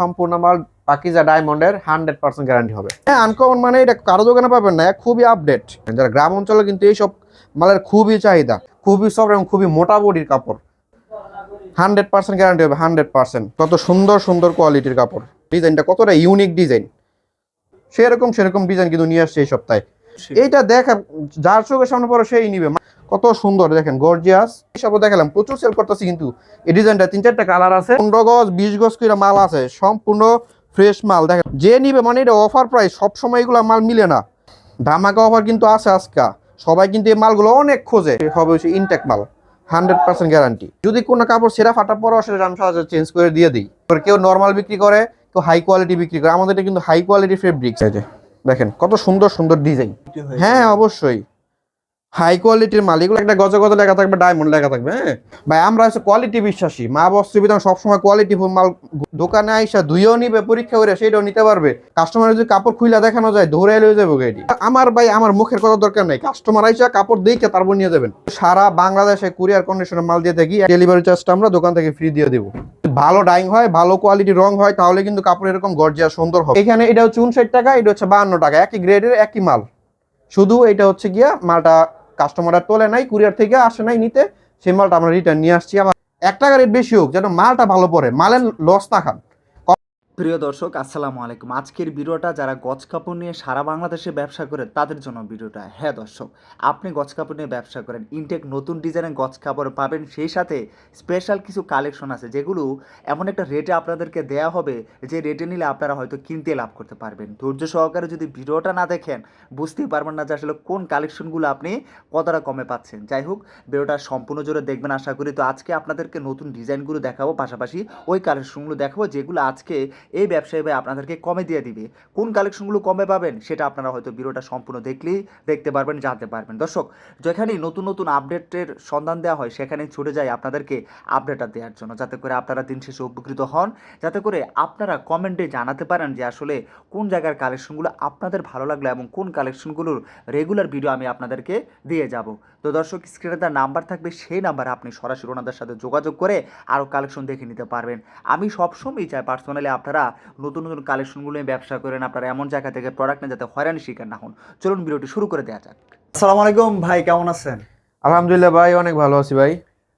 সম্পূর্ণ মাল পাকিজা ডায়মন্ডের হান্ড্রেড পার্সেন্ট গ্যারান্টি হবে। হ্যাঁ আনকমন মানে এটা কারও দোকানে পাবেন না, খুবই আপডেট যারা গ্রাম অঞ্চলে কিন্তু এইসব মালের খুবই চাহিদা, খুবই সফট এবং খুবই মোটা বডির কাপড়। হান্ড্রেড পার্সেন্ট গ্যারান্টি হবে, হান্ড্রেড পার্সেন্ট। কত সুন্দর সুন্দর কোয়ালিটির কাপড়। ডিজাইনটা কতটা ইউনিক ডিজাইন সেরকম সেরকম ডিজাইন কিন্তু নিয়ে আসছে এই সপ্তাহে। এইটা দেখা যার চোখের সামনে পড়ে সেই নিবে। কত সুন্দর দেখেন গর্জিয়াস এসবও দেখালাম প্রচুর সেল করতেছি কিন্তু। এই ডিজাইনটা তিন চারটা কালার আছে। পনেরো গজ বিশ গজ করে মাল আছে। সম্পূর্ণ ফ্রেশ মাল দেখেন। যে নিবে মানে এটা অফার প্রাইস সব সময় এগুলো মাল মিলে না। ধামাকা অফার কিন্তু আছে আজকা। সবাই কিন্তু এই মালগুলো অনেক খোঁজে। হবে হচ্ছে ইনটেক মাল হান্ড্রেড পার্সেন্ট গ্যারান্টি যদি কোনো কাপড় সেরা ফাটা পরও সেটা আমি সাথে চেঞ্জ করে দিয়ে দিই। কেউ নর্মাল বিক্রি করে কেউ হাই কোয়ালিটি বিক্রি করে। আমাদের এটা কিন্তু হাই কোয়ালিটি ফেব্রিক্স আছে দেখেন কত সুন্দর সুন্দর ডিজাইন হ্যাঁ অবশ্যই। হাই কোয়ালিটির মাল এগুলো একটা গজ গজ লেখা থাকবে ডায়মন্ড লেখা থাকবে হ্যাঁ? ভাই আমরা হচ্ছে কোয়ালিটি বিশ্বাসী। মা বস্ত্র বিধান সবসময় কোয়ালিটি ফুল মাল দোকানে আইসা ধুয়েও নিবে পরীক্ষা করে সেটাও নিতে পারবে। কাস্টমার যদি কাপড় খুইলা দেখানো যায় ধরে লয়ে যাব এটি। আমার ভাই আমার মুখের কথা দরকার নাই। কাস্টমার আইসা কাপড় দেখে তারপর নিয়ে যাবেন। সারা বাংলাদেশে কুরিয়ার কন্ডিশনের মাল দিয়ে থাকি ডেলিভারি চার্জটা আমরা দোকান থেকে ফ্রি দিয়ে দেবো। ভালো ডাইং হয়, ভালো কোয়ালিটি রং হয়, তাহলে কিন্তু কাপড় এরকম গর্জিয়া সুন্দর হবে। এখানে এটা হচ্ছে উনষাট টাকা, এটা হচ্ছে বাহান্ন টাকা, একই গ্রেডের একই মাল। শুধু এটা হচ্ছে গিয়া, মালটা কাস্টমাররা তোলে নাই কুরিয়ার থেকে আসে নাই নিতে, সেই মালটা আমরা রিটার্ন নিয়ে আসছি আবার। এক টাকা রেট বেশি হোক, যেন মালটা ভালো পরে মালের লস না খান। প্রিয় দর্শক, আসসালামু আলাইকুম। আজকের ভিডিওটা যারা গছ কাপড় নিয়ে সারা বাংলাদেশে ব্যবসা করে তাদের জন্য ভিডিওটা। হ্যাঁ দর্শক, আপনি গছ কাপড় নিয়ে ব্যবসা করেন ইনটেক নতুন ডিজাইনের গছ কাপড় পাবেন, সেই সাথে স্পেশাল কিছু কালেকশন আছে, যেগুলো এমন একটা রেটে আপনাদেরকে দেয়া হবে, যে রেটে নিলে আপনারা হয়তো কিনতে লাভ করতে পারবেন। ধৈর্য সহকারে যদি ভিডিওটা না দেখেন, বুঝতেই পারবেন না যে আসলে কোন কালেকশনগুলো আপনি কতটা কমে পাচ্ছেন। যাই হোক, ভিডিওটা সম্পূর্ণ জোরে দেখবেন, আশা করি। তো আজকে আপনাদেরকে নতুন ডিজাইনগুলো দেখাবো, পাশাপাশি ওই কালেকশনগুলো দেখাবো, যেগুলো আজকে এই ব্যবসায়ী ভাই আপনাদেরকে কমে দিয়ে দিবে। কোন কালেকশনগুলো কমে পাবেন সেটা আপনারা হয়তো ভিডিওটা সম্পূর্ণ দেখলেই দেখতে পারবেন, জানতে পারবেন। দর্শক, যেখানেই নতুন নতুন আপডেটের সন্ধান দেওয়া হয়, সেখানেই ছুটে যায় আপনাদেরকে আপডেটটা দেওয়ার জন্য। যাতে করে আপনারা দিন শেষে উপকৃত হন, যাতে করে আপনারা কমেন্টে জানাতে পারেন যে আসলে কোন জায়গার কালেকশনগুলো আপনাদের ভালো লাগল এবং কোন কালেকশনগুলোর রেগুলার ভিডিও আমি আপনাদেরকে দিয়ে যাব। তো দর্শক স্ক্রিনে তার নাম্বার থাকবে, সেই নাম্বারে আপনি সরাসরি ওনাদের সাথে যোগাযোগ করে আরও কালেকশন দেখে নিতে পারবেন। আমি সবসময়ই চাই পার্সোনালি আপনারা নতুন নতুন কালেকশনগুলো নিয়ে ব্যবসা করেন আপনারা এমন জায়গা থেকে প্রোডাক্ট নিয়ে যাতে হয়রানি শিকার না হন। চলুন ভিডিওটি শুরু করে দেওয়া যাক। আসসালামু আলাইকুম ভাই কেমন আছেন? আলহামদুলিল্লাহ ভাই অনেক ভালো আছি ভাই।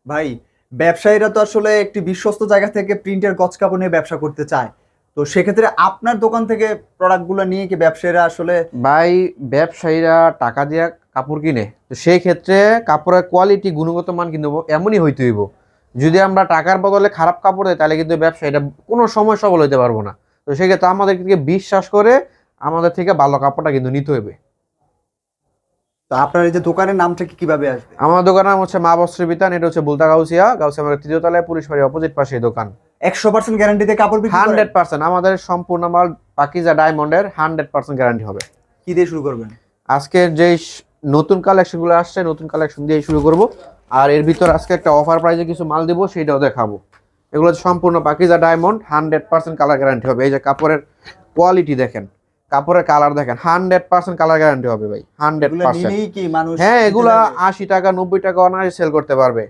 ভাই ব্যবসায়ীরা তো আসলে একটি বিশ্বস্ত জায়গা থেকে প্রিন্টের গজ কাপড় নিয়ে ব্যবসা করতে চায়। তো সেক্ষেত্রে আপনার দোকান থেকে প্রোডাক্টগুলো নিয়ে কি ব্যবসায়ীরা আসলে ভাই ব্যবসায়ীরা টাকা দিয়ে কাপড় কিনে তো সেই ক্ষেত্রে কাপড়ের কোয়ালিটি গুণগত মান কিন্তু এমনই হইতে হইব। যদি আমরা টাকার বদলে খারাপ কাপড় দেয় তাহলে কিন্তু ব্যবসায়ীটা কোনো সময় সফল হইতে পারব না। তো সেক্ষেত্রে আমাদের থেকে বিশ্বাস করে আমাদের থেকে ভালো কাপড়টা কিন্তু নিতে হবে তো আপনার এই যে দোকানের নামটা কি কীভাবে আসবে? আমার দোকানের নাম হচ্ছে মা বস্ত্র বিতান এটা হচ্ছে বুলতা গাউসিয়া। গাউসিয়া আমার তৃতীয় তলায় পুলিশ বাড়ি অপোজিট পাশে দোকান। একশো পার্সেন্ট গ্যারান্টিতে কাপড় বিক্রি হান্ড্রেড পার্সেন্ট। আমাদের সম্পূর্ণ মাল পাকিজা ডায়মন্ডের হান্ড্রেড পার্সেন্ট গ্যারান্টি হবে। কি দিয়ে শুরু করবেন? আজকের যে নতুন কালেকশনগুলো আসছে নতুন কালেকশন দিয়ে শুরু করব। আর এর ভিতর আজকে একটা অফার প্রাইজে কিছু মাল দিব সেটাও দেখাবো। এগুলো সম্পূর্ণ Pakiza diamond hundred percent colour guarantee হবে। এই যে কাপড়ের কোয়ালিটি দেখেন কাপড়ের কালার দেখেন হান্ড্রেড পার্সেন্ট কালার গ্যারান্টি হবে ভাই হান্ড্রেড পার্সেন্ট হ্যাঁ এগুলা আশি টাকা নব্বই টাকা অনায়াসে সেল করতে পারবে।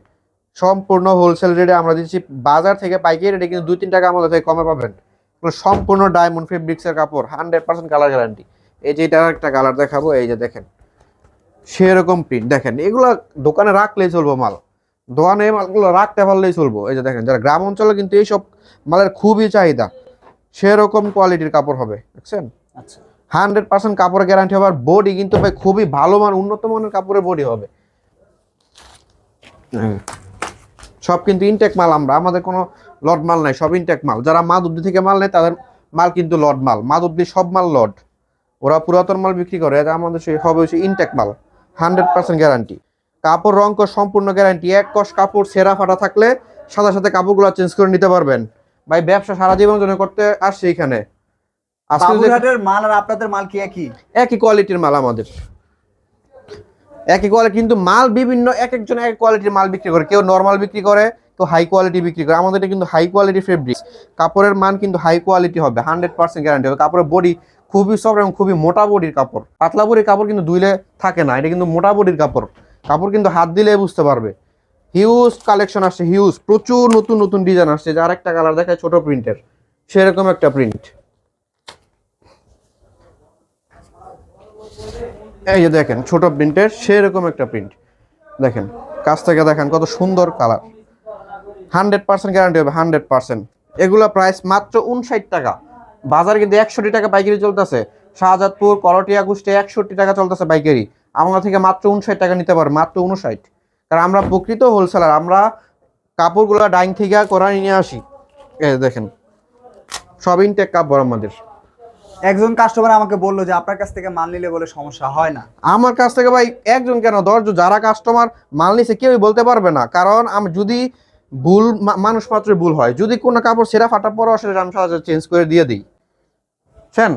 সম্পূর্ণ হোলসেল রেটে আমরা দিচ্ছি বাজার থেকে পাইকারি রেটে কিন্তু দুই তিন টাকা আমাদের থেকে কমে পাবেন। সম্পূর্ণ ডায়মন্ড ফেব্রিক্সের কাপড় হান্ড্রেড পার্সেন্ট কালার গ্যারান্টি এই যে এটা একটা কালার দেখাবো এই যে দেখেন। সেরকম প্রিন্ট দেখেন এগুলো দোকানে রাখলেই চলবো মাল। দোকানে এই মালগুলো রাখতে পারলেই চলবো। এই যে দেখেন যারা গ্রাম অঞ্চলে কিন্তু এইসব মালের খুবই চাহিদা সেরকম কোয়ালিটির কাপড় হবে দেখছেন? আচ্ছা। হান্ড্রেড পার্সেন্ট কাপড়ের গ্যারান্টি হবে আর বডি কিন্তু ভাই খুবই ভালো মান উন্নত মানের কাপড়ের বডি হবে। হ্যাঁ। সব কিন্তু ইনটেক মাল আমরা আমাদের কোনো লড মাল নাই সব ইনটেক মাল। যারা মাদুদ্দি থেকে মাল নেয় তাদের মাল কিন্তু লড মাল। মাদুদ্দি সব মাল লড ওরা পুরাতন মাল বিক্রি করে আমাদের সেই হবে হচ্ছে ইনটেক মাল। Hundred percent guarantee. কাপড় রং কস সম্পূর্ণ গ্যারান্টি। এক কস কাপড় সেরা ফাটা থাকলে সাথে সাথে কাপড়গুলো চেঞ্জ করে নিতে পারবেন। ভাই ব্যবসা সারা জীবন জন্য করতে আসছে এখানে। বাবুরহাটের মাল আর আপনাদের মাল কি একই? একই কোয়ালিটির মাল আমাদের। একই কোয়ালিটি কিন্তু মাল বিভিন্ন এক একজন এক কোয়ালিটির মাল বিক্রি করে। কেউ নর্মাল বিক্রি করে কেউ হাই কোয়ালিটি বিক্রি করে। আমাদের এটা কিন্তু হাই কোয়ালিটি ফেব্রিক কাপড়ের মান কিন্তু হাই কোয়ালিটি হবে হান্ড্রেড পার্সেন্ট গ্যারান্টি হবে। কাপড়ের বডি খুবই সফট এবং খুবই মোটা বডির কাপড়। পাতলা বডির কাপড় কিন্তু দুইলে থাকে না, এটা কিন্তু মোটা বডির কাপড়। কাপড় কিন্তু হাত দিলে বুঝতে পারবে। হিউজ কালেকশন আসছে হিউজ প্রচুর নতুন নতুন ডিজাইন আসছে যার একটা কালার দেখায় ছোট প্রিন্টের সেরকম একটা প্রিন্ট এই যে দেখেন, ছোট প্রিন্টের সেরকম একটা প্রিন্ট দেখেন, কাছ থেকে দেখেন কত সুন্দর কালার হান্ড্রেড পার্সেন্ট গ্যারান্টি হবে হান্ড্রেড পার্সেন্ট এগুলো প্রাইস মাত্র উনষাট টাকা। বাজার কিন্তু একষট্টি টাকা পাইকারি চলতেছে। শাহজাদপুর করটিয়া কুষ্টিয়া একষট্টি টাকা চলতেছে পাইকারি। আমরা থেকে মাত্র উনষাট টাকা নিতে পারব মাত্র উনষাট কারণ আমরা প্রকৃত হোলসেলার আমরা কাপড়গুলো ডাইং থেকে কোরআন নিয়ে আসি। দেখেন সব ইনটেক কাপড় আমাদের। একজন কাস্টমার আমাকে বলল যে আপনার কাছ থেকে মাল নিলে বলে সমস্যা হয় না। আমার কাছ থেকে ভাই একজন কেন? দশজন যারা কাস্টমার মাল নিছে কেউই বলতে পারবে না। কারণ আমি যদি ভুল মানুষ মাত্রই ভুল হয় যদি কোনো কাপড় সেরা ফাটা পরে আসলে আমি সহজে চেঞ্জ করে দিয়ে দিই। বুঝছেন?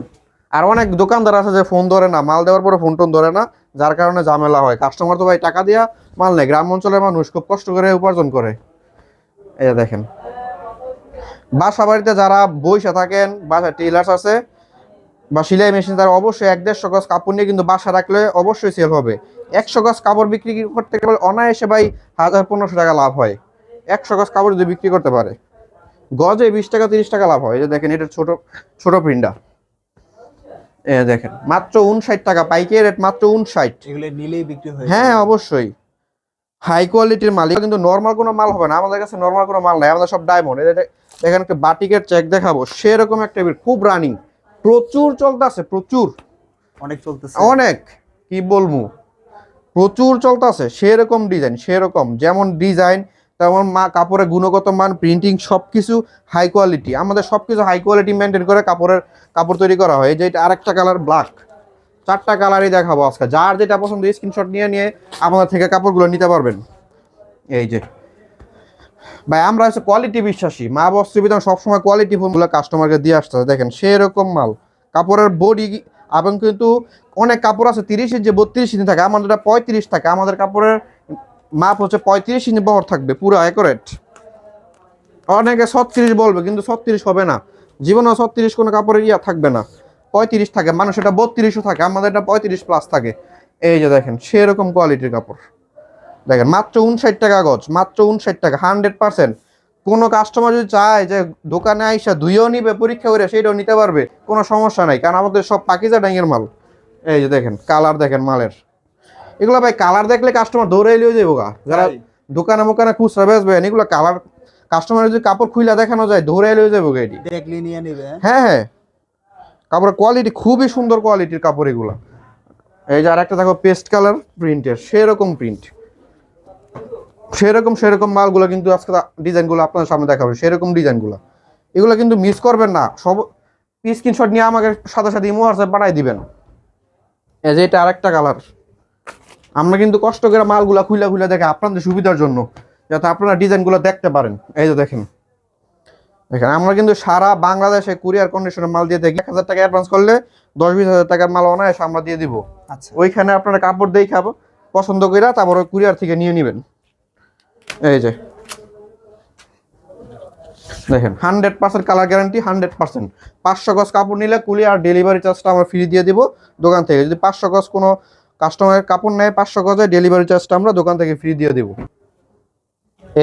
আর অনেক দোকানদার আছে যে ফোন ধরে না, মাল দেওয়ার পরে ফোন টোন ধরে না, যার কারণে ঝামেলা হয়। কাস্টমার তো ভাই টাকা দিয়া মাল নেই গ্রাম অঞ্চলের মানুষ খুব কষ্ট করে উপার্জন করে। এই দেখেন। বাসা বাড়িতে যারা বইসা থাকেন বাসা টেলার্স আছে বা সেলাই মেশিন, তারা অবশ্যই এক দেড়শো গজ কাপড় নিয়ে কিন্তু বাসা রাখলে অবশ্যই সেল হবে। একশো গজ কাপড় বিক্রি করতে গেলে অনায়াসে ভাই হাজার পনেরোশো টাকা লাভ হয়। একশো গজ কাপড় যদি বিক্রি করতে পারে, গজে বিশ টাকা, তিরিশ টাকা লাভ হয়। যে দেখেন, এটা ছোট ছোট প্রিন্টটা এ দেখেন মাত্র উনষাট টাকা পাইকারি রেট মাত্র উনষাট এগুলো নিলেই বিক্রি হয়ে হ্যাঁ অবশ্যই। হাই কোয়ালিটির মাল কিন্তু নর্মাল কোনো মাল হবে না আমাদের কাছে নর্মাল কোনো মাল নাই আমাদের সব ডায়মন্ড এখানে একটা বাটিকের চেক দেখাবো সেরকম একটা খুব রানিং প্রচুর চলতেছে প্রচুর। অনেক চলতেছে। অনেক কি বলব? প্রচুর চলতেছে সেরকম ডিজাইন সেরকম যেমন ডিজাইন তেমন মা কাপড়ের গুণগত মান প্রিন্টিং সব কিছু হাই কোয়ালিটি আমাদের সব কিছু হাই কোয়ালিটি মেনটেন করে কাপড়ের, কাপড় তৈরি করা হয়। এই যে এটা আরেকটা কালার ব্ল্যাক চারটা কালারই দেখাবো আজকে। যার যেটা পছন্দ স্ক্রিনশট নিয়ে নিয়ে আমাদের থেকে কাপড়গুলো নিতে পারবেন। এই যে। ভাই, আমরা হচ্ছে কোয়ালিটি বিশ্বাসী। মা বস্ত্র বিধান সবসময় কোয়ালিটি ফোনগুলো কাস্টমারকে দিয়ে আসতে দেখেন, সেরকম মাল। কাপড়ের বডি এবং কিন্তু অনেক কাপড় আছে, তিরিশ ইঞ্চি, বত্রিশ ইঞ্চি থাকে। আমাদের পঁয়ত্রিশ থাকে। আমাদের কাপড়ের মাপ হচ্ছে পঁয়ত্রিশ ইঞ্চি বহর থাকবে, পুরো অ্যাকোরেট অনেকে ছত্রিশ বলবে, কিন্তু ছত্রিশ হবে না। জীবনে ছত্রিশ কোনো কাপড়ের ইয়া থাকবে না। পঁয়ত্রিশ থাকে মানুষ এটা বত্রিশও থাকে, আমাদের এটা পঁয়ত্রিশ প্লাস থাকে। এই যে দেখেন, সেরকম কোয়ালিটির কাপড়। দেখেন, মাত্র উনষাট টাকা গজ, মাত্র উনষাট টাকা হান্ড্রেড পার্সেন্ট কোনো কাস্টমার যদি চায় যে দোকানে আইসা ধুইও নিবে, পরীক্ষা করে সেইটাও নিতে পারবে, কোনো সমস্যা নাই, কারণ আমাদের সব পাকিজা ডাইংয়ের মাল। এই যে দেখেন কালার দেখেন মালের। এগুলো ভাই কালার দেখলে কাস্টমার দৌড়ে এলিও যাব গা। যারা দোকানে মোকানে খুচরা বেচবেন এগুলো কালার কাস্টমার যদি কাপড় খুইলা দেখানো যায় দৌড়ে এলিও যাব এটি। দেখলি নিয়ে নিবে। হ্যাঁ হ্যাঁ। কাপড়ের কোয়ালিটি খুবই সুন্দর কোয়ালিটির কাপড় এগুলো। এই যে আরেকটা দেখো পেস্ট কালার প্রিন্টের সেরকম প্রিন্ট সেরকম সেরকম মালগুলো কিন্তু আজকে ডিজাইনগুলো আপনাদের সামনে দেখাবে সেরকম ডিজাইনগুলো। এগুলো কিন্তু মিস করবেন না সব স্ক্রিনশট নিয়ে আমাকে সাথে সাথে ইমো হোয়াটসঅ্যাপ পাঠাই দিবেন। এই যে এটা আরেকটা কালার আমরা কিন্তু কষ্ট করে মালগুলা খুলে খুলে দেখে আপনাদের সুবিধার জন্য যাতে আপনারা ডিজাইনগুলো দেখতে পারেন। এই যে দেখেন। দেখেন আমরা কিন্তু সারা বাংলাদেশে কুরিয়ার কন্ডিশনের মাল দিয়ে থাকি। এক হাজার টাকা অ্যাডভান্স করলে দশ বিশ হাজার টাকার মাল অনায়াসে আমরা দিয়ে দিব। আচ্ছা। ওইখানে আপনারা কাপড় দিয়ে খাব। পছন্দ করে তারপর ওই কুরিয়ার থেকে নিয়ে নেবেন। এই যে। দেখেন hundred percent colour guarantee hundred percent পাঁচশো গজ কাপড় নিলে কুরিয়ার ডেলিভারি চার্জটা আমরা ফ্রি দিয়ে দিব দোকান থেকে। যদি পাঁচশো গজ কোনো কাস্টমারের কাপড় নেয় পাঁচশো গজে ডেলিভারি চার্জটা আমরা দোকান থেকে ফ্রি দিয়ে দেবো।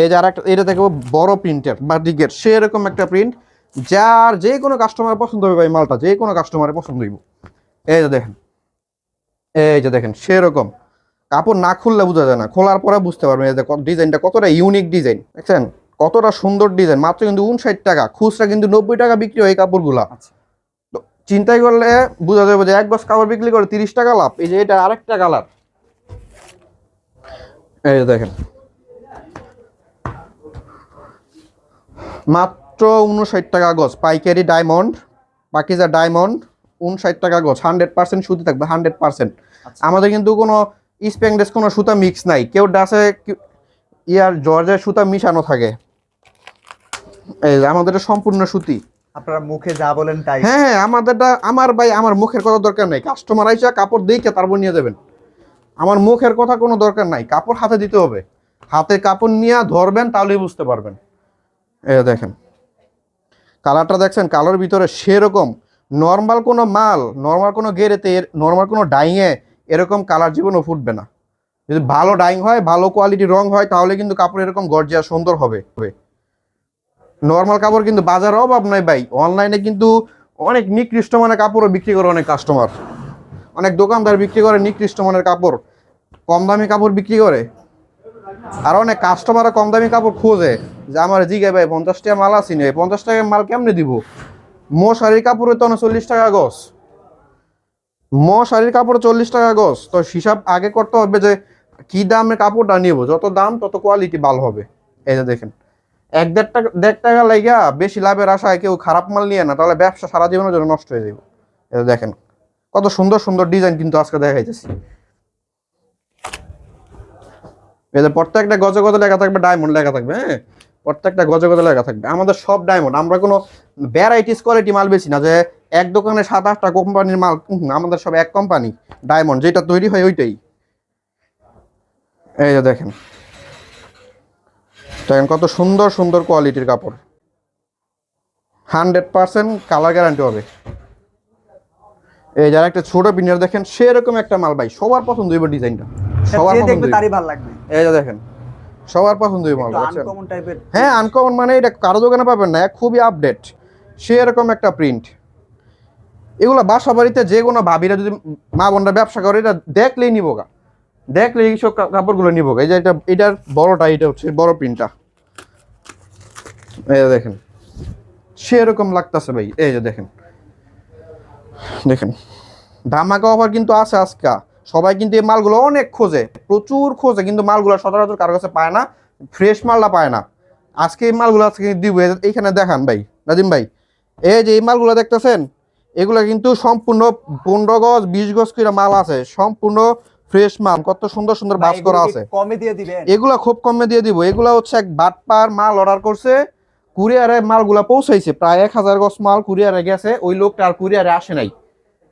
এই যে আর একটা এটা দেখব বড় প্রিন্টের বা ডিগের সেরকম একটা প্রিন্ট যার যে কোনো কাস্টমার পছন্দ হবে ভাই মালটা, যে কোনো কাস্টমারের পছন্দ হইব। এই যে দেখেন, এই যে দেখেন, সেরকম। কাপড় না খুললে বোঝা যায় না, খোলার পরে বুঝতে পারবেন, এই যে ডিজাইনটা কতটা ইউনিক ডিজাইন দেখছেন? কতটা সুন্দর ডিজাইন মাত্র কিন্তু উনষাট টাকা, খুচরা কিন্তু নব্বই টাকা বিক্রি হয় এই কাপড়গুলা। আচ্ছা। চিন্তাই করলে বোঝা যাবে যে এক বস কাপড় বিক্রি করে তিরিশ টাকা লাভ। এই যে এটা আরেকটা কালার। এই যে দেখেন। মাত্র উনষাট টাকা গজ। পাইকারি ডায়মন্ড পাকিজা ডায়মন্ড উনষাট টাকা গজ। হান্ড্রেড পার্সেন্ট সুতি থাকবে হান্ড্রেড পার্সেন্ট। আচ্ছা। আমাদের কিন্তু কোনো স্প্যাংডেস কোনো সুতা মিক্স নাই। কেউ ডাসে ইয়ার জর্জের সুতা মিশানো থাকে। এই আমাদের সম্পূর্ণ সুতি। আপনারা মুখে যা বলেন তাই। হ্যাঁ হ্যাঁ আমাদেরটা আমার ভাই, আমার মুখের কথা দরকার নাই। কাস্টমার আইসা কাপড় দেখে তারপর নিয়ে যাবেন। আমার মুখের কথা কোনো দরকার নাই। কাপড় হাতে দিতে হবে। হাতে কাপড় নিয়ে ধরবেন, তাহলেই বুঝতে পারবেন। এ দেখেন। কালারটা দেখছেন? কালার ভিতরে সেরকম নর্মাল কোনো মাল নর্মাল কোনো গেরেতে নর্মাল কোনো ডাইংয়ে এরকম কালার জীবনও ফুটবে না। যদি ভালো ডাইং হয়, ভালো কোয়ালিটি রং হয়, তাহলে কিন্তু কাপড় এরকম গর্জিয়া সুন্দর হবে। নর্মাল কাপড় কিন্তু বাজারে অভাব নাই ভাই। অনলাইনে কিন্তু অনেক নিকৃষ্ট মানের কাপড়ও বিক্রি করে অনেক কাস্টমার অনেক দোকানদার বিক্রি করে নিকৃষ্ট মানের কাপড়। কম দামি কাপড় বিক্রি করে। আর অনেক কাস্টমাররা কম দামি কাপড় খোঁজে যে আমার জিগে ভাই, পঞ্চাশ টাকা মাল আসি নেই পঞ্চাশ টাকার মাল কেমনে দিব? মশারির কাপড়ে তো চল্লিশ টাকা গছ মশারির কাপড় চল্লিশ টাকা গছ তো হিসাব আগে করতে হবে যে কি দামের কাপড়টা নিব, যত দাম তত কোয়ালিটি ভালো হবে। এই যে দেখেন। এক দেড় টাকা দেড় টাকা বেশি লাভের আশায় কেউ খারাপ মাল নিয়ে না, তাহলে ব্যবসা সারা জীবনের জন্য নষ্ট হয়ে যাবে এটা দেখেন, কত সুন্দর সুন্দর ডিজাইন কিন্তু আজকে দেখাইতেছি। এদের প্রত্যেকটা গজে গজে লেখা থাকবে ডায়মন্ড লেখা থাকবে হ্যাঁ? প্রত্যেকটা গজে গজে লেখা থাকবে। আমাদের সব ডায়মন্ড আমরা কোনো ভ্যারাইটিস কোয়ালিটি মাল বেশি না, যে এক দোকানে সাত, আটটা কোম্পানির মাল আমাদের সব এক কোম্পানি ডায়মন্ড যেটা তৈরি হয় ওইটাই। এই যে দেখেন দেখেন কত সুন্দর সুন্দর কোয়ালিটির কাপড়। হান্ড্রেড পার্সেন্ট কালার গ্যারান্টি হবে। এই যারা একটা ছোট পিনিয়ার দেখেন সেরকম একটা মাল ভাই সবার পছন্দ হইব ডিজাইনটা। সবার পছন্দ তারই ভালো লাগবে। এই যে দেখেন সবার পছন্দ হইব মাল আনকমন টাইপের হ্যাঁ আনকমন মানে এটা কারও দোকানে পাবেন না খুবই আপডেট সে এরকম একটা প্রিন্ট এগুলো বাসা বাড়িতে যে কোনো ভাবিরা যদি মা বোনরা ব্যবসা করে এটা দেখলেই নিব গা দেখলেই এইসব কাপড়গুলো নিব। এই যে এটা, এটার বড়টা, এটা হচ্ছে বড় প্রিন্টটা এই দেখেন, সেরকম লাগতেছে ভাই। এই যে দেখেন দেখেন। ধামাকা অফার কিন্তু আছে আজকা। সবাই কিন্তু এই মালগুলো অনেক খোঁজে, প্রচুর খোঁজে, কিন্তু মালগুলো সচরাচর কারও কাছে পায় না, ফ্রেশ মালটা পায় না। আজকে এই মালগুলো আজকে দিব। এইখানে দেখান ভাই, নাজিম ভাই। এই যে এই মালগুলো দেখতেছেন, এগুলো কিন্তু সম্পূর্ণ পনেরো গজ, বিশ গজ করে মাল আছে। সম্পূর্ণ ফ্রেশ মাল কত সুন্দর সুন্দর বাস করা আছে। কমে দিয়ে দিবেন। এগুলা খুব কমে দিয়ে দিব। এগুলা হচ্ছে এক বাটপার মাল অর্ডার করছে কুরিয়ারে মালগুলা পৌঁছাইছে। প্রায় এক হাজার গজ মাল কুরিয়ারে গেছে ওই লোকটা আর কুরিয়ারে আসে নাই।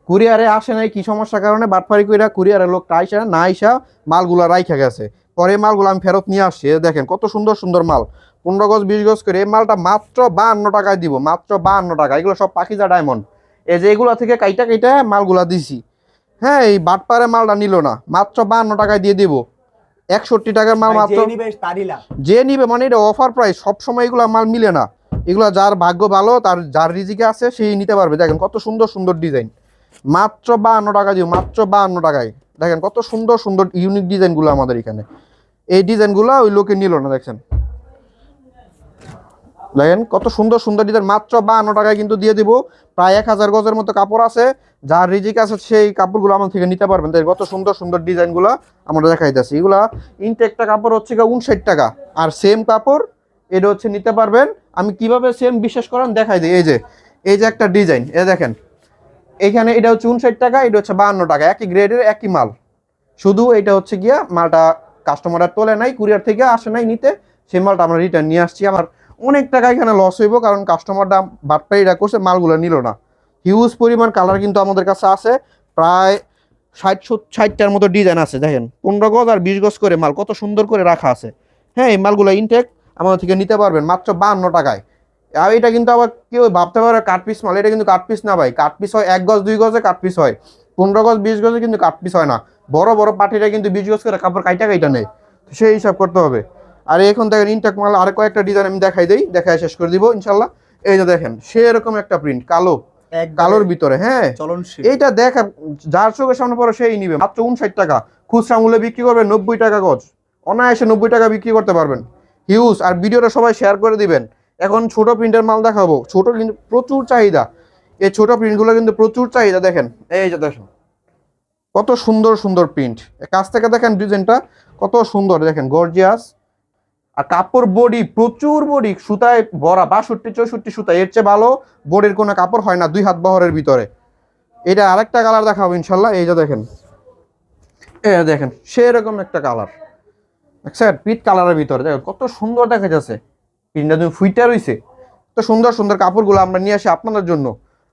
কুরিয়ারে আসে নাই কি সমস্যার কারণে বাটপারি কইরা কুরিয়ারের লোকটা আইসা না আইসা মালগুলা রাইখা গেছে। পরে মালগুলো আমি ফেরত নিয়ে আসছি। দেখেন কত সুন্দর সুন্দর মাল। পনেরো গজ বিশ গজ করে এই মালটা মাত্র বাহান্ন টাকায় দিব মাত্র বাহান্ন টাকা। এগুলো সব পাখিজা ডায়মন্ড এই যে এগুলা থেকে কাইটা কাইটা মালগুলা দিছি। হ্যাঁ এই বাটপারে মালটা নিল না। মাত্র বাহান্ন টাকায় দিয়ে দিব। একষট্টি টাকার মাল মাত্র যে নিবে মানে এটা অফার প্রাইস সবসময় এগুলো মাল মিলে না। এগুলো যার ভাগ্য ভালো তার যার রিজিকে আছে সেই নিতে পারবে। দেখেন কত সুন্দর সুন্দর ডিজাইন মাত্র বাহান্ন টাকা দিও মাত্র বাহান্ন টাকায়। দেখেন কত সুন্দর সুন্দর ইউনিক ডিজাইনগুলো আমাদের এখানে। এই ডিজাইনগুলো ওই লোকে নিল না দেখছেন? দেখেন, কত সুন্দর সুন্দর ডিজাইন মাত্র বাহান্ন টাকায় কিন্তু দিয়ে দিব। প্রায় এক হাজার গজের মতো কাপড় আছে। যার রিজিক আছে সেই কাপড়গুলো আমার থেকে নিতে পারবেন। তাই কত সুন্দর সুন্দর ডিজাইনগুলো আমরা দেখাইতেছি। এগুলা ইনটেকটা কাপড় হচ্ছে গিয়ে উনষাট টাকা। আর সেম কাপড় এটা হচ্ছে নিতে পারবেন। আমি কীভাবে সেম বিশ্বাস করেন? দেখাই দিই। এই যে এই যে একটা ডিজাইন এ দেখেন। এখানে এটা হচ্ছে উনষাট টাকা, এটা হচ্ছে বাহান্ন টাকা। একই গ্রেডের, একই মাল। শুধু এটা হচ্ছে গিয়া মালটা কাস্টমার তোলে নাই কুরিয়ার থেকে আসে নাই, নিতে। সেই মালটা আমরা রিটার্ন নিয়ে আসছি। আমার অনেক টাকা এখানে লস হইব, কারণ কাস্টমারটা বাটপাইরা করছে, মালগুলো নিল না। হিউজ পরিমাণ কালার কিন্তু আমাদের কাছে আছে, প্রায় ষাট ষাটটার মতো ডিজাইন আছে, দেখেন। পনেরো গজ আর বিশ গজ করে মাল, কত সুন্দর করে রাখা আছে। হ্যাঁ এই মালগুলো ইনটেক আমাদের থেকে নিতে পারবেন, মাত্র বাহান্ন টাকায়। আর এটা কিন্তু আবার কেউ ভাবতে পারে কাঠ পিস মাল, এটা কিন্তু কাঠ পিস না ভাই। কাঠ পিস হয় এক গজ, দুই গজে কাঠ পিস হয়। পনেরো গজ, বিশ গজে কিন্তু কাঠ পিস হয় না। বড় বড় পাটিরা কিন্তু বিশ গজ করে কাপড় কাইটা কাইটা নেই সেই হিসাব করতে হবে। আর এখন দেখেন ইনটেক মাল আর কয়েকটা ডিজাইন আমি দেখাই দিই দেখাই শেষ করে দিব ইনশাল্লাহ। এই যে দেখেন সেরকম একটা প্রিন্ট কালো। কালোর ভিতরে হ্যাঁ। এইটা দেখা যার চোখের সামনে পড়ে সেই নিবে। মাত্র উনষাট টাকা। খুচরা মূল্যে বিক্রি করবে নব্বই টাকা গজ। অনায়াসে নব্বই টাকা বিক্রি করতে পারবেন। হিউজ আর ভিডিওটা সবাই শেয়ার করে দিবেন। এখন ছোট প্রিন্টের মাল দেখাবো। ছোট কিন্তু প্রচুর চাহিদা। এই ছোট প্রিন্টগুলো কিন্তু প্রচুর চাহিদা দেখেন। এই যে দেখেন। কত সুন্দর সুন্দর প্রিন্ট কাছ থেকে দেখেন ডিজাইনটা কত সুন্দর দেখেন গর্জিয়াস আর কাপড় বডি, প্রচুর বডি, সুতায় ভরা, বাষট্টি, চৌষট্টি সুতা, এর চেয়ে ভালো বডির কোনো কাপড় হয় না, দুই হাত বহরের ভিতরে। এটা আরেকটা কালার দেখাবো ইনশাল্লাহ, এই যে দেখেন। যে দেখেন, সেরকম একটা কালার। দেখছেন? পিট কালারের ভিতরে। দেখেন, কত সুন্দর দেখা যাচ্ছে পিনটা তুমি ফুইটা রইছে। কত সুন্দর সুন্দর কাপড়গুলো আমরা নিয়ে আসি আপনাদের জন্য।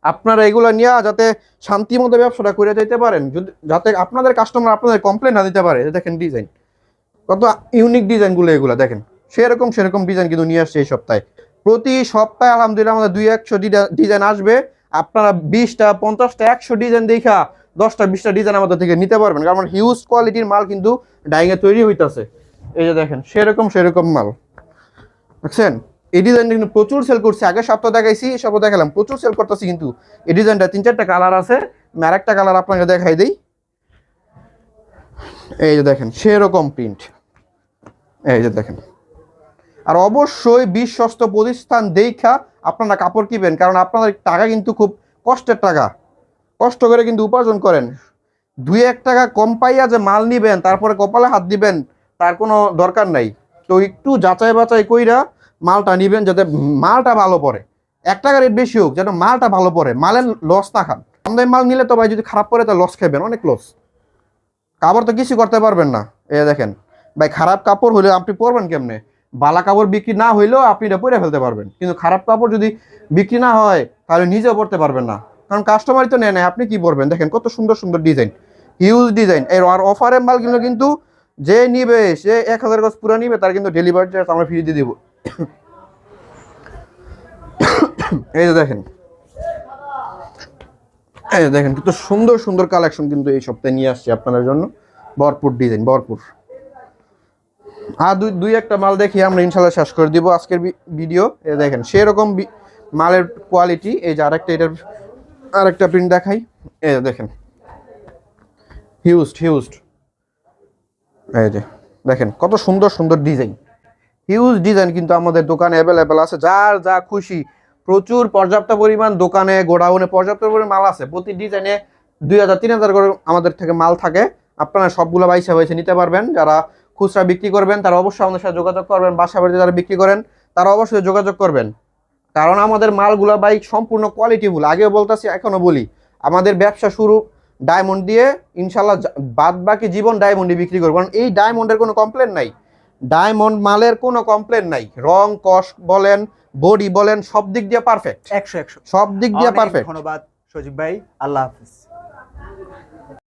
আপনারা এগুলো নিয়ে যাতে শান্তি মতো ব্যবসাটা করে যেতে পারেন। যদি যাতে আপনাদের কাস্টমার আপনাদের কমপ্লেন না দিতে পারে। দেখেন ডিজাইন কত ইউনিক ডিজাইনগুলো এগুলো, দেখেন। সেরকম সেরকম ডিজাইন কিন্তু নিয়ে আসছে এই সপ্তাহে। প্রতি সপ্তাহে আলহামদুলিল্লাহ আমাদের দুই একশো ডিজাইন আসবে। আপনারা বিশটা, পঞ্চাশটা, একশো ডিজাইন দেখা দশটা, বিশটা ডিজাইন আমাদের থেকে নিতে পারবেন। কারণ হিউজ কোয়ালিটির মাল কিন্তু ডাইংয়ে তৈরি হইতাছে। এই যে দেখেন, সেরকম সেরকম মাল। বুঝছেন? এই ডিজাইনটা কিন্তু প্রচুর সেল করছে। আগে সপ্তাহ দেখাইছি, এই সপ্তাহ দেখালাম। প্রচুর সেল করতেছি কিন্তু। এই ডিজাইনটা তিন চারটা কালার আছে। আমি আরেকটা কালার আপনাকে দেখাই দিই। এই যে দেখেন, সেরকম প্রিন্ট এই যে দেখেন। আর অবশ্যই বিশ্বস্ত প্রতিষ্ঠান দেখা আপনারা কাপড় কিনবেন, কারণ আপনাদের টাকা কিন্তু খুব কষ্টের টাকা। কষ্ট করে কিন্তু উপার্জন করেন। দুই এক টাকা কম পাইয়া যে মাল নিবেন, তারপরে কপালে হাত দিবেন, তার কোনো দরকার নাই। তো একটু যাচাই বাছাই কইরা মালটা নিবেন যাতে মালটা ভালো পড়ে। এক টাকা রেট বেশি হোক, যেন মালটা ভালো পড়ে, মালের লস না খান। আমদানি মাল নিলে তো ভাই যদি খারাপ পড়ে তা লস খাবেন অনেক লস কাপড় তো কিছু করতে পারবেন না। এ দেখেন ভাই, খারাপ কাপড় হলে আপনি পরবেন কেমনে? বালা কাপড় বিক্রি না হইলেও আপনি এটা পরে ফেলতে পারবেন। কিন্তু খারাপ কাপড় যদি বিক্রি না হয়, তাহলে নিজেও পরতে পারবেন না। কারণ কাস্টমারই তো নেয় না, আপনি কি পরবেন? দেখেন কত সুন্দর সুন্দর ডিজাইন হিউজ ডিজাইন এর আর অফারের মালগুলো কিন্তু যে নিবে, সে এক হাজার গজ পুরো নিবে, তার কিন্তু ডেলিভারি চার্জ আমরা ফ্রি দিয়ে দিব। এই যে দেখেন। এই দেখেন কিন্তু সুন্দর সুন্দর কালেকশন কিন্তু এই সপ্তাহে নিয়ে আসছি আপনাদের জন্য। ভরপুর ডিজাইন ভরপুর। আর দুই দুই একটা মাল দেখি আমরা ইনশাল্লাহ শেষ করে দিব আজকের ভিডিও এ দেখেন, সেরকম মালের কোয়ালিটি এই যে আরেকটা এটার আরেকটা প্রিন্ট দেখাই। যে দেখেন হিউজড হিউজড এই যে, দেখেন, কত সুন্দর সুন্দর ডিজাইন হিউজ ডিজাইন কিন্তু আমাদের দোকানে অ্যাভেলেবেল আছে। যার যা খুশি, প্রচুর পর্যাপ্ত পরিমাণ দোকানে, গোডাউনে পর্যাপ্ত পরিমাণ মাল আছে। প্রতি ডিজাইনে দুই হাজার, তিন হাজার করে আমাদের থেকে মাল থাকে। আপনারা সবগুলো বাইসা বাইসে নিতে পারবেন। যারা খুচরা বিক্রি করবেন তারা অবশ্যই আমাদের সাথে যোগাযোগ করবেন বাসা বাড়িতে যারা বিক্রি করেন তারা অবশ্যই যোগাযোগ করবেন। কারণ আমাদের মালগুলো বাইক সম্পূর্ণ কোয়ালিটিফুল আগেও বলতেছি এখনও বলি আমাদের ব্যবসা শুরু ডায়মন্ড দিয়ে ইনশাল্লাহ বাদ বাকি জীবন ডায়মন্ডে বিক্রি করব। কারণ এই ডায়মন্ডের কোনো কমপ্লেন নাই। ডায়মন্ড মালের কোনো কমপ্লেন নাই। রং কস বলেন বডি বলেন সব দিক দিয়ে পারফেক্ট একশো একশো। সব দিক দিয়ে পারফেক্ট ধন্যবাদ সজীব ভাই। আল্লাহ হাফিজ।